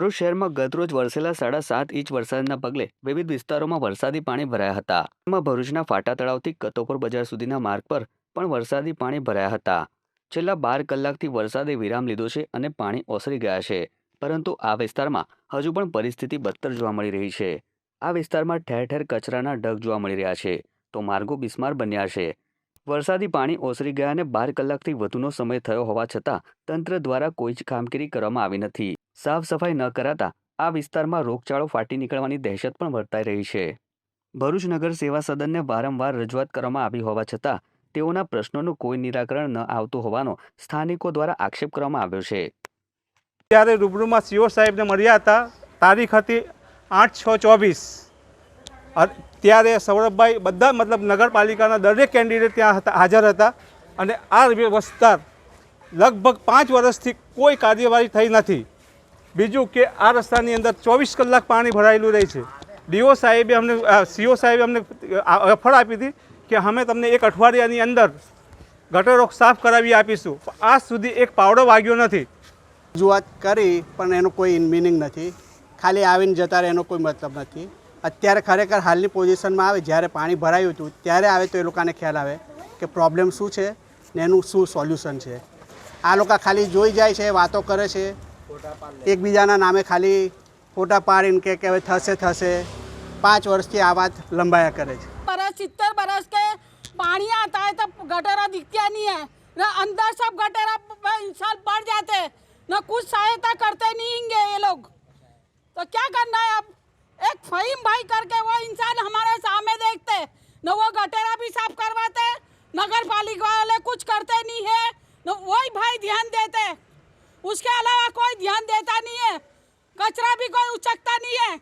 ભરૂચ શહેરમાં ગતરોજ વરસેલા સાડા સાત ઇંચ વરસાદના પગલે વિવિધ વિસ્તારોમાં વરસાદી પાણી ભરાયા હતા. એમાં ભરૂચના ફાટા તળાવથી કતોપર બજાર સુધીના માર્ગ પર પણ વરસાદી પાણી ભરાયા હતા. છેલ્લા બાર કલાકથી વરસાદે વિરામ લીધો છે અને પાણી ઓસરી ગયા છે. પરંતુ આ વિસ્તારમાં હજુ પણ પરિસ્થિતિ બદતર જોવા મળી રહી છે. આ વિસ્તારમાં ઠેર ઠેર કચરાના ઢગ જોવા મળી રહ્યા છે. તો માર્ગો બિસ્માર બન્યા છે. વરસાદી પાણી ઓસરી ગયા અને બાર કલાકથી વધુનો સમય થયો હોવા છતાં તંત્ર દ્વારા કોઈ જ કામગીરી કરવામાં આવી નથી. સાફ સફાઈ ન કરાતા આ વિસ્તારમાં રોગચાળો ફાટી નીકળવાની દહેશત પણ વર્તાઈ રહી છે. ભરૂચ નગર સેવા સદનને વારંવાર રજૂઆત કરવામાં આવી હોવા છતાં તેઓના પ્રશ્નોનું કોઈ નિરાકરણ ન આવતું હોવાનો સ્થાનિકો દ્વારા આક્ષેપ કરવામાં આવ્યો છે. ત્યારે રૂબરૂમાં સીઓ સાહેબને મળ્યા હતા. તારીખ હતી આઠ છ ચોવીસ. ત્યારે સૌરભભાઈ બધા મતલબ નગરપાલિકાના દરેક કેન્ડિડેટ ત્યાં હતા, હાજર હતા અને આ વિસ્તાર લગભગ પાંચ વર્ષથી કોઈ કાર્યવાહી થઈ નથી. બીજું કે આ રસ્તાની અંદર ચોવીસ કલાક પાણી ભરાયેલું રહે છે. ડીઓ સાહેબે અમને સીઓ સાહેબે અમને ઓફર આપી હતી કે અમે તમને એક અઠવાડિયાની અંદર ગટરો સાફ કરાવી આપીશું. આ સુધી એક પાવડો વાગ્યો નથી. રજૂઆત કરી, પણ એનો કોઈ મિનિંગ નથી. ખાલી આવીને જતા રહે, એનો કોઈ મતલબ નથી. અત્યારે ખરેખર હાલની પોઝિશનમાં આવે, જ્યારે પાણી ભરાયું હતું, ત્યારે આવે તો એ લોકોને ખ્યાલ આવે કે પ્રોબ્લેમ શું છે ને એનું શું સોલ્યુશન છે. આ લોકો ખાલી જોઈ જાય છે, વાતો કરે છે. એકબીજાના નામે ખાલી ફોટા પાડીને કે કે હવે થશે થશે પાંચ વર્ષથી આ વાત લંબાયા કરે છે बरस सितर बरस के पानी आता है तब गटरा दिखता नहीं है न अंदर सब गटरा ब- इंसान बढ़ जाते हैं न कुछ सहायता करते नहीं होंगे ये लोग तो क्या करना है अब एक फहीम भाई करके वो इंसान हमारे सामने देखते हैं। न वो गटेरा भी साफ करवाते हैं, नगर पालिका वाले कुछ करते नहीं है न वही भाई ध्यान देते हैं। उसके अलावा कोई ध्यान देता नहीं है कचरा भी कोई उचकता नहीं है